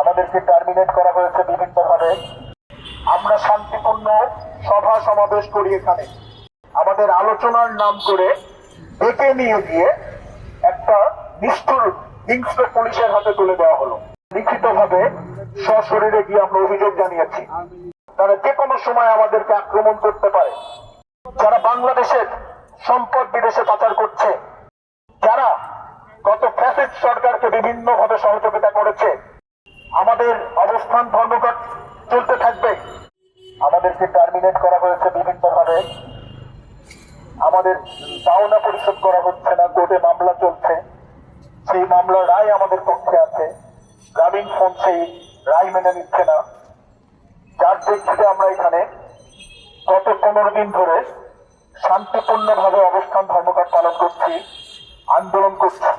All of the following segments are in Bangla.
আমাদেরকে টার্মিনেট করা হয়েছে বিভিন্নভাবে। আমরা শান্তিপূর্ণ সভা সমাবেশ করি এখানে। আমাদের আলোচনার নাম করে ডেকে নিয়ে গিয়ে একটা নিষ্ঠুর হিংস্র পুলিশের হাতে তুলে দেওয়া হলো। লিখিতভাবে সশরীরে গিয়ে আমরা অভিযোগ জানিয়েছি। তারা যে কোনো সময় আমাদেরকে আক্রমণ করতে পারে। যারা বাংলাদেশের সম্পদ বিদেশে পাচার করছে, যারা গত ফ্যাসিস্ট সরকারকে বিভিন্ন ভাবে সহযোগিতা করেছে আমাদের অবস্থান ধর্মঘট চলতে থাকবে। আমাদেরকে টার্মিনেট করা হয়েছে বিভিন্ন ভাবে আমাদের পাওনা পরিশোধ করা হচ্ছে না, কোর্টে মামলা চলছে। সেই মামলার রায় আমাদের পক্ষে আছে। গ্রামীণ ফোন সেই রায় মেনে নিচ্ছে না। যার প্রেক্ষিতে আমরা এখানে গত পনেরো দিন ধরে শান্তিপূর্ণভাবে অবস্থান ধর্মঘট পালন করছি, আন্দোলন করছি।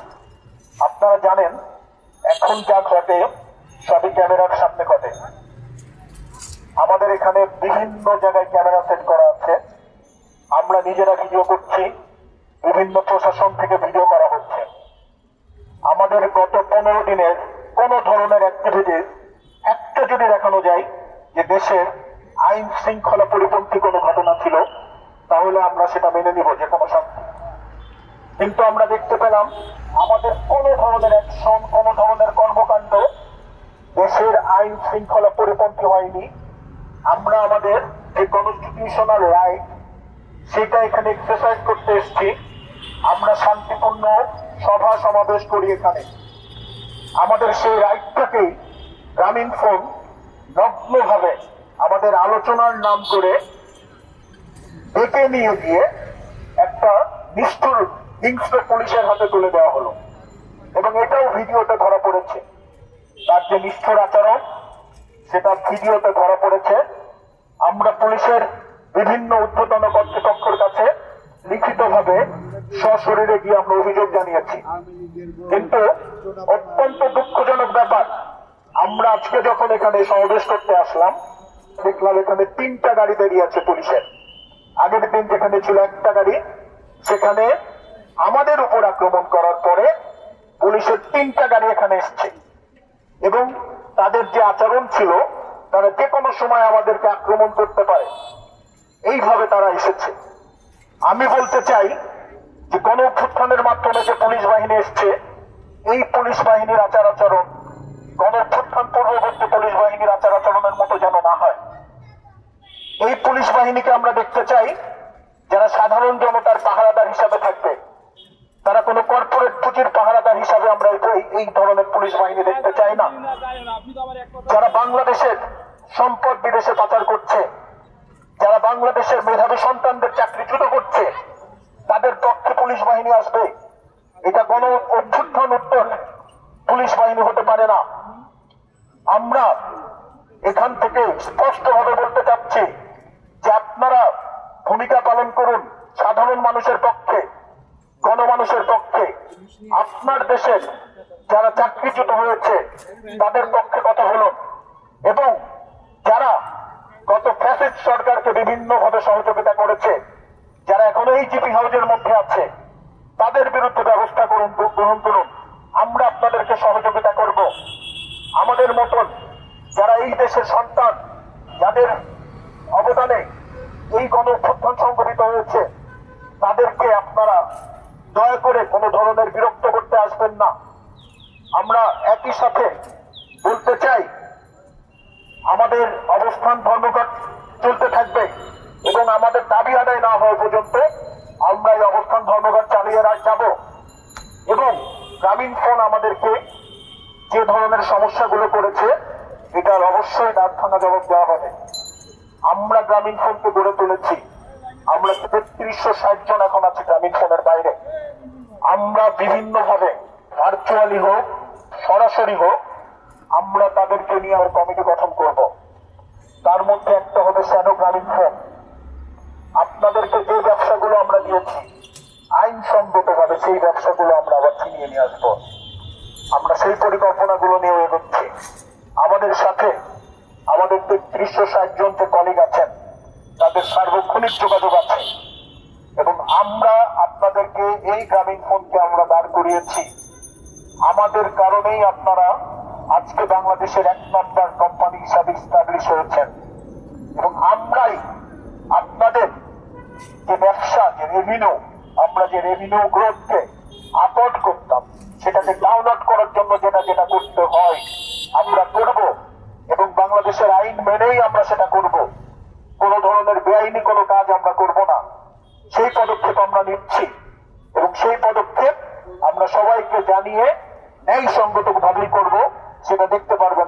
আপনারা জানেন, এখন যা ঘটে সবই ক্যামেরার সামনে ঘটে আমাদের এখানে বিভিন্ন জায়গায় ক্যামেরা সেট করা আছে। আমরা নিজেরা ভিডিও করছি। বিভিন্ন প্রশাসন থেকে ভিডিও করা হচ্ছে। আমাদের গত পনেরো দিনের কোন ধরনের অ্যাক্টিভিটি একটা যদি দেখানো যায় যে দেশের আইন শৃঙ্খলা পরিপন্থী কোনো ঘটনা ছিল, তাহলে আমরা সেটা মেনে নিব, যে কোনো শান্তি। কিন্তু আমরা দেখতে পেলাম আমাদের কোনো ধরনের অ্যাকশন কোনো ধরনের কর্মকাণ্ড দেশের আইন শৃঙ্খলা পরিপন্থী হয়নি আমরা আমাদের যে কনস্টিটিউশনাল রাইট সেটা এখানে এক্সারসাইজ করতে এসেছি। আমরা শান্তিপূর্ণ সভা সমাবেশ করি এখানে। আমাদের সেই রাইটটাকেই গ্রামীণ ফোন নগ্নভাবে আমাদের আলোচনার নাম করে ডেকে নিয়ে গিয়ে একটা নিষ্ঠুর হিংস্র পুলিশের হাতে তুলে দেওয়া হলো। এবং এটাও ভিডিওতে ধরা পড়েছে। তার যে নিষ্ঠুর আচরণ, সেটা ভিডিওতে ধরা পড়েছে। আমরা পুলিশের বিভিন্ন ঊর্ধ্বতন কর্তৃপক্ষের কাছে লিখিতভাবে সশরীরে গিয়ে আমরা অভিযোগ জানিয়েছি। কিন্তু অত্যন্ত দুঃখজনক ব্যাপার, আমরা আজকে যখন এখানে সমাবেশ করতে আসলাম, দেখলাম এখানে তিনটা গাড়ি দাঁড়িয়ে আছে পুলিশের। আগের দিন যেখানে ছিল একটা গাড়ি, সেখানে আমাদের উপর আক্রমণ করার পরে পুলিশের তিনটা গাড়ি এখানে এসছে। এবং তাদের যে আচরণ ছিল, তারা যে কোনো সময় আমাদেরকে আক্রমণ করতে পারে। এইভাবে তারা এসেছে। আমি বলতে চাই যে গণ অভ্যুত্থানের মাধ্যমে যে পুলিশ বাহিনী এসছে, এই পুলিশ বাহিনীর আচার আচরণ, গণ অভ্যুত্থান পূর্ববর্তী পুলিশ বাহিনীর আচার আচরণের মতো যেন না হয়। এই পুলিশ বাহিনীকে আমরা দেখতে চাই, যারা সাধারণ জনতার পাহারাদার হিসাবে থাকবে। পুঁজির হিসাবে আমরা এই- ধরনের পুলিশ বাহিনী দেখতে চাই না। যারা বাংলাদেশের সম্পদ বিদেশে পাচার করছে, যারা বাংলাদেশের মেধাবী সন্তানদের চাকরিচ্যুত করছে, তাদের পক্ষে পুলিশ বাহিনী আসবে। এটা কোন অভ্যুত্থান উত্তর পুলিশ বাহিনী হতে পারে না। আমরা এখান থেকে স্পষ্টভাবে বলতে চাচ্ছি যে আপনারা ভূমিকা পালন করুন সাধারণ মানুষের পক্ষে। গণমানুষের পক্ষে আপনার দেশের যারা চাকরিচ্যুত হয়েছে, তাদের পক্ষে কথা বলুন এবং যারা গত ফ্যাসিস্ট সরকারকে বিভিন্ন ভাবে সহযোগিতা করেছে, যারা এখনও এই জিপি হাউজের মধ্যে আছে, তাদের বিরুদ্ধে ব্যবস্থা করুন, গ্রহণ করুন। আমরা আপনাদেরকে সহযোগিতা করব। আমাদের মতন যারা এই দেশের সন্তান, যাদের অবদানে এই গণ সংগঠিত হয়েছে, তাদেরকে আপনারা দয়া করে কোনো ধরনের বিরক্ত করতে আসবেন না। আমরা একই সাথে বলতে চাই, আমাদের অবস্থান ধর্মঘট চলতে থাকবে এবং আমাদের দাবি আদায় না হওয়া পর্যন্ত আমরা এই অবস্থান ধর্মঘট চালিয়ে যাব। এবং গ্রামীণ ফোন আমাদেরকে যে ধরনের সমস্যাগুলো করেছে, এটার অবশ্যই ভাঙা জবাব দেওয়া হবে। আমরা গ্রামীণ ফোনকে গড়ে তুলেছি। আমরা তেত্রিশশো ষাট জন এখন আছি গ্রামীণ ফোনের বাইরে। আমরা বিভিন্ন ভাবে ভার্চুয়ালি হোক, সরাসরি হোক, আমরা তাদেরকে নিয়ে আমার কমিটি গঠন করব। তার মধ্যে একটা হবে শ্যানো গ্রামীণ ফোন। আপনাদেরকে যে ব্যবসাগুলো আমরা দিয়েছি আইনসঙ্গত ভাবে সেই ব্যবসাগুলো আমরা আবার ছিনিয়ে নিয়ে আসব। আমরা সেই পরিকল্পনাগুলো নিয়ে এগোচ্ছি। আমাদের সাথে আমাদের তেত্রিশশো ষাট জন যে কলিগ আছেন। তাদের সার্বক্ষণিক যোগাযোগ আছে। এবং আমরা আপনাদেরকে এই গ্রামীণ ফোনকে আমরা দাঁড় করিয়েছি। আমাদের কারণেই আপনারা আজকে বাংলাদেশের এক নম্বর কোম্পানি হিসাবে স্টাবলিশ হয়েছেন। এবং আমরাই আপনাদের যে ব্যবসা, যে রেভিনিউ আমরা যে রেভিনিউ গ্রোথকে আপলোড করতাম, সেটাকে ডাউনলোড করার জন্য যেটা যেটা করতে হয়, আমরা করব। এবং বাংলাদেশের আইন মেনেই আমরা সেটা করব। বেআইনি কোনো কাজ আমরা করব না। সেই পদক্ষেপ আমরা নিচ্ছি এবং সেই পদক্ষেপ আমরা সবাইকে জানিয়ে ন্যায় সঙ্গত ভাবেই করব, সেটা দেখতে পারব।